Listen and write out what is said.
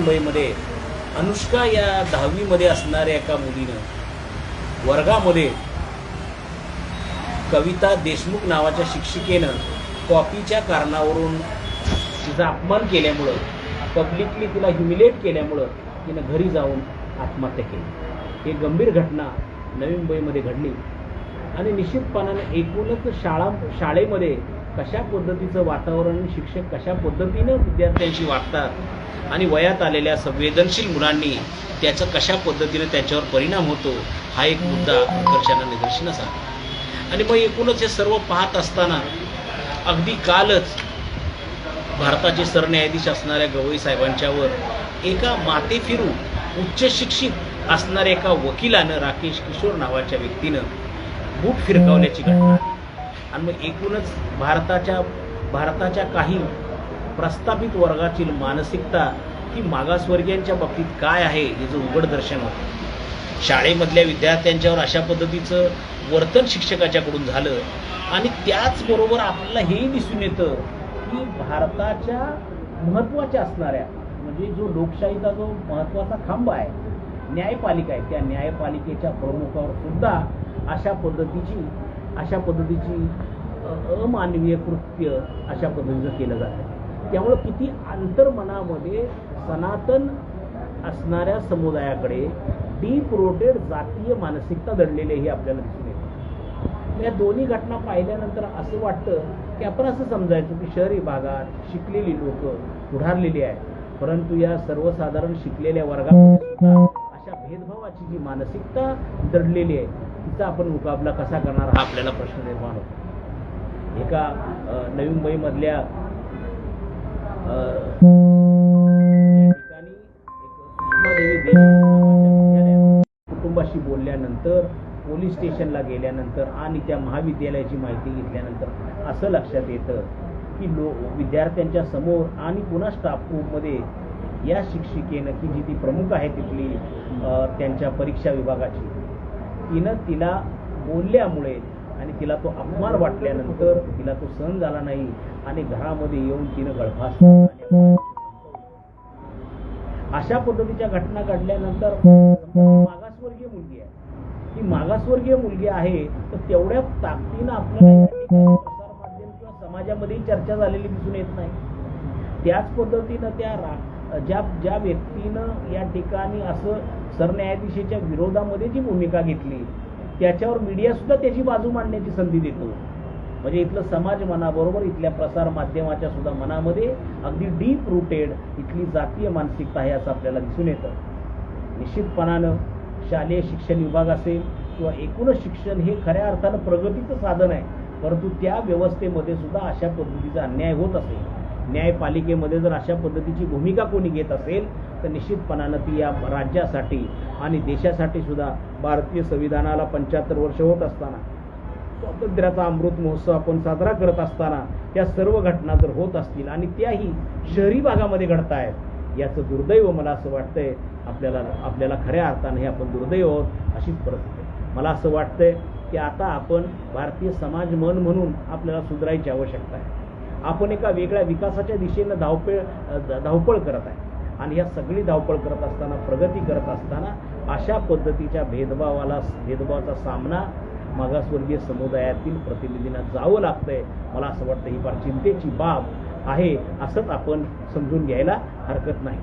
मुंबईमध्ये अनुष्का या दहावीमध्ये असणाऱ्या एका मुलीनं वर्गामध्ये कविता देशमुख नावाच्या शिक्षिकेनं कॉपीच्या कारणावरून तिचा अपमान केल्यामुळं पब्लिकली तिला ह्युमिलेट केल्यामुळं तिनं घरी जाऊन आत्महत्या केली. ही गंभीर घटना नवी मुंबईमध्ये घडली. आणि निश्चितपणाने एकूणच शाळा शाळेमध्ये कशा पद्धतीचं वातावरण शिक्षक कशा पद्धतीनं विद्यार्थ्यांशी वागतात आणि वयात आलेल्या संवेदनशील मुलांनी त्याचं कशा पद्धतीनं त्याच्यावर परिणाम होतो हा एक मुद्दा प्रकर्षानं निदर्शनास आला. आणि मग एकूणच हे सर्व पाहत असताना अगदी कालच भारताचे सरन्यायाधीश असणाऱ्या गवई साहेबांच्यावर एका माते फिरू उच्च शिक्षित असणाऱ्या एका वकिलानं राकेश किशोर नावाच्या व्यक्तीनं बूट फिरकावल्याची घटना आणि मग एकूणच भारताच्या भारताच्या काही प्रस्थापित वर्गाची मानसिकता ही मागासवर्गीयांच्या बाबतीत काय आहे याचं उघड दर्शन होतं. शाळेमधल्या विद्यार्थ्यांच्यावर अशा पद्धतीचं वर्तन शिक्षकाच्याकडून झालं. आणि त्याचबरोबर आपल्याला हेही दिसून येतं की भारताच्या महत्त्वाच्या असणाऱ्या म्हणजे जो लोकशाहीचा जो महत्त्वाचा खांब आहे न्यायपालिका आहे त्या न्यायपालिकेच्या प्रमुखावर सुद्धा अशा पद्धतीची अशा पद्धतीची अमानवीय कृत्य अशा पद्धतीचं केलं जातं. त्यामुळं किती अंतर्मनामध्ये सनातन असणाऱ्या समुदायाकडे डीप रोटेड जातीय मानसिकता दडलेली ही आपल्याला दिसून येते. या दोन्ही घटना पाहिल्यानंतर असं वाटतं की आपण असं समजायचं की शहरी भागात शिकलेली लोक पुढारलेली आहे परंतु या सर्वसाधारण शिकलेल्या वर्गामध्ये सुद्धा अशा भेदभावाची जी मानसिकता दडलेली आहे तिचा आपण मुकाबला कसा करणार हा आपल्याला प्रश्न निर्माण होतो. एका नवी मुंबईमधल्या ठिकाणी कुटुंबाशी बोलल्यानंतर पोलीस स्टेशनला गेल्यानंतर आणि त्या महाविद्यालयाची माहिती घेतल्यानंतर असं लक्षात येतं की लो विद्यार्थ्यांच्या समोर आणि पुन्हा स्टाफ रूममध्ये या शिक्षिकेनं की जी ती प्रमुख आहे तिथली त्यांच्या परीक्षा विभागाची तिनं तिला बोलल्यामुळे आणि तिला तो अपमान वाटल्यानंतर तिला तो सहन झाला नाही आणि घरामध्ये येऊन तिनं गळफास अशा पद्धतीच्या घटना घडल्यानंतर मागासवर्गीय मुलगी आहे. ती मागासवर्गीय मुलगी आहे तर तेवढ्या ताकदीनं आपल्याला प्रसार माध्यम किंवा समाजामध्येही चर्चा झालेली दिसून येत नाही. त्याच पद्धतीनं त्या रा ज्या ज्या व्यक्तीनं या ठिकाणी असं सरन्यायाधीशाच्या विरोधामध्ये जी भूमिका घेतली त्याच्यावर मीडिया सुद्धा त्याची बाजू मांडण्याची संधी देतो. म्हणजे इथलं समाज मनाबरोबर इथल्या प्रसार माध्यमाच्या सुद्धा मनामध्ये अगदी डीप रुटेड इथली जातीय मानसिकता आहे असं आपल्याला दिसून येतं. निश्चितपणानं शालेय शिक्षण विभाग असेल किंवा एकूणच शिक्षण हे खऱ्या अर्थानं प्रगतीचं साधन आहे परंतु त्या व्यवस्थेमध्ये सुद्धा अशा पद्धतीचा अन्याय होत असेल. न्यायपालिकेमध्ये जर अशा पद्धतीची भूमिका कोणी घेत असेल तर निश्चितपणानं ती या राज्यासाठी आणि देशासाठी सुद्धा भारतीय संविधानाला पंच्याहत्तर वर्ष होत असताना स्वातंत्र्याचा अमृत महोत्सव आपण साजरा करत असताना या सर्व घटना जर होत असतील आणि त्याही शहरी भागामध्ये घडत आहेत याचं दुर्दैव मला असं वाटतंय आपल्याला आपल्याला खऱ्या अर्थानं हे आपण दुर्दैव आहोत अशीच परिस्थिती आहे. मला असं वाटतंय की आता आपण भारतीय समाज मन म्हणून आपल्याला सुधारायची आवश्यकता आहे आपण एका वेगळ्या विकासाच्या दिशेनं धावपळ धावपळ करत आहे. आणि ह्या सगळी धावपळ करत असताना प्रगती करत असताना अशा पद्धतीच्या भेदभावाला भेदभावाचा सामना मागासवर्गीय समुदायातील प्रतिनिधींना जावं लागतंय. मला असं वाटतं ही फार चिंतेची बाब आहे असंच आपण समजून घ्यायला हरकत नाही.